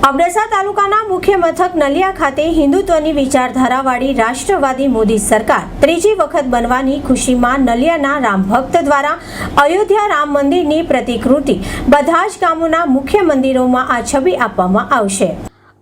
અબડાસા તાલુકાના મુખ્ય મથક નલિયા ખાતે હિન્દુત્વની વિચારધારાવાળી રાષ્ટ્રવાદી મોદી સરકાર ત્રીજી વખત બનવાની ખુશીમાં નલિયાના રામ ભક્ત દ્વારા અયોધ્યા રામ મંદિરની પ્રતિકૃતિ બધા જ ગામોના મુખ્ય મંદિરોમાં આ છબી આપવામાં આવશે.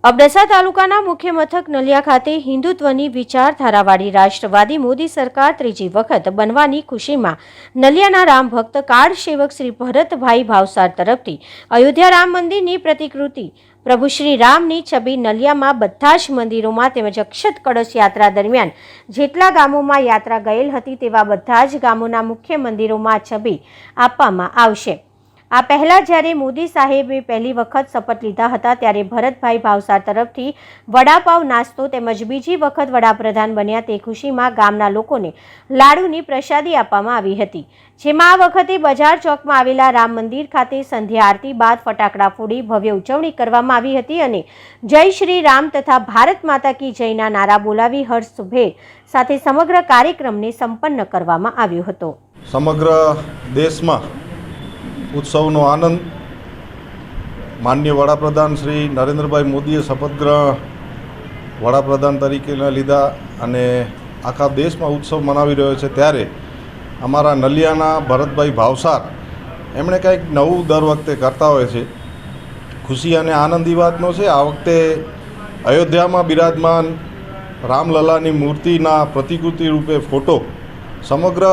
અબડાસા તાલુકાના મુખ્ય મથક નલિયા ખાતે હિન્દુત્વની વિચારધારાવાળી રાષ્ટ્રવાદી મોદી સરકાર ત્રીજી વખત બનવાની ખુશીમાં નલિયાના રામ ભક્ત કાર્ડ સેવક શ્રી ભરતભાઈ ભાવસાર તરફથી અયોધ્યા રામ મંદિરની પ્રતિકૃતિ પ્રભુ શ્રી રામની છબી નલિયામાં બધા જ મંદિરોમાં તેમજ અક્ષત કળશ યાત્રા દરમિયાન જેટલા ગામોમાં યાત્રા ગયેલ હતી તેવા બધા જ ગામોના મુખ્ય મંદિરોમાં છબી આપવામાં આવશે. આ પહેલાં જ્યારે મોદી સાહેબે પહેલી વખત શપથ લીધા હતા, ત્યારે ભરતભાઈ ભાવસાર તરફથી વડાપાવ નાસ્તો તેમજ બીજી વખત વડાપ્રધાન બન્યા તે ખુશીમાં ગામના લોકોને લાડુની પ્રસાદી આપવામાં આવી હતી. જેમાં આ વખતે બજાર ચોકમાં આવેલા રામ મંદિર ખાતે સંધ્યા આરતી બાદ ફટાકડા ફોડી ભવ્ય ઉજવણી કરવામાં આવી હતી અને જય શ્રી રામ તથા ભારત માતા કી જયના નારા બોલાવી હર્ષભેર સાથે સમગ્ર કાર્યક્રમને સંપન્ન કરવામાં આવ્યો હતો. સમગ્ર દેશમાં ઉત્સવનો આનંદ. માન્ય વડાપ્રધાન શ્રી નરેન્દ્રભાઈ મોદીએ શપથગ્રહ વડાપ્રધાન તરીકેના લીધા અને આખા દેશમાં ઉત્સવ મનાવી રહ્યો છે. ત્યારે અમારા નલિયાના ભરતભાઈ ભાવસાર એમણે કંઈક નવું દર વખતે કરતા હોય છે. ખુશી અને આનંદી વાતનો છે. આ વખતે અયોધ્યામાં બિરાજમાન રામલલાની મૂર્તિના પ્રતિકૃતિ રૂપે ફોટો સમગ્ર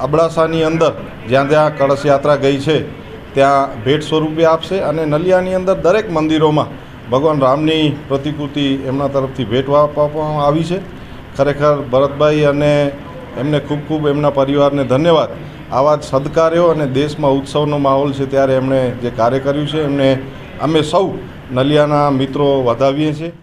અબડાસાની અંદર, જ્યાં જ્યાં કળશ યાત્રા ગઈ છે, ત્યાં ભેટ સ્વરૂપે આપશે અને નલિયાની અંદર દરેક મંદિરોમાં ભગવાન રામની પ્રતિકૃતિ એમના તરફથી ભેટ આપવામાં આવી છે. ખરેખર ભરતભાઈ અને એમને ખૂબ ખૂબ એમના પરિવારને ધન્યવાદ. આવા જ સદકાર્યો અને દેશમાં ઉત્સવનો માહોલ છે ત્યારે એમણે જે કાર્ય કર્યું છે, એમને અમે સૌ નલિયાના મિત્રો વધાવીએ છીએ.